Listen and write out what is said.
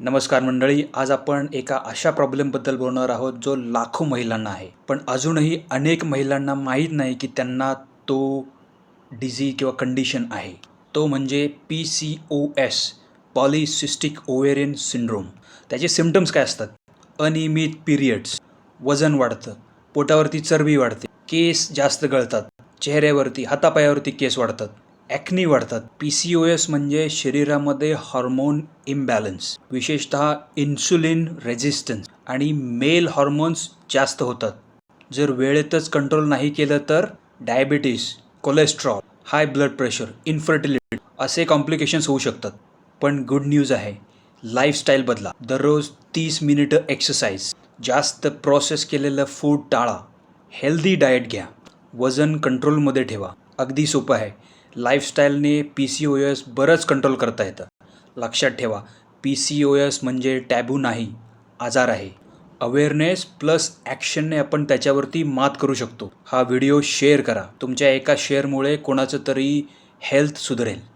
नमस्कार मंडळी आज आपण एका अशा प्रॉब्लेमबद्दल बोलणार आहोत जो लाखो महिलांना आहे. पण अजूनही अनेक महिलांना माहीत नाही की त्यांना तो डिझी किंवा कंडिशन आहे. तो म्हणजे P C O S polycystic ovarian syndrome त्याचे सिमटम्स काय असतात? अनियमित पिरियड्स वजन वाढतं पोटावरती चरबी वाढते केस जास्त गळतात चेहऱ्यावरती हातापायावरती केस वाढतात. ॲक्नी वाढतात. पी सी ओ एस म्हणजे शरीरामध्ये हॉर्मोन इम्बॅलन्स विशेषतः इन्सुलिन रेझिस्टन्स आणि मेल हॉर्मोन्स जास्त होतात. जर वेळेतच कंट्रोल नाही केलं तर diabetes cholesterol high blood pressure infertility असे कॉम्प्लिकेशन्स होऊ शकतात. पण गुड न्यूज आहे लाईफस्टाईल बदला. दररोज तीस मिनिटं एक्सरसाइज जास्त प्रोसेस केलेलं फूड टाळा. हेल्दी डाएट घ्या. वजन कंट्रोलमध्ये ठेवा. अगदी सोपं आहे. लाईफस्टाईलने पी सी ओ एस बरंच कंट्रोल करता येतं. लक्षात ठेवा पी सी ओ एस म्हणजे टॅबू नाही आजार आहे. अवेअरनेस प्लस ॲक्शनने आपण त्याच्यावरती मात करू शकतो. हा व्हिडिओ शेअर करा. तुमच्या एका शेअरमुळे कोणाचं तरी हेल्थ सुधरेल.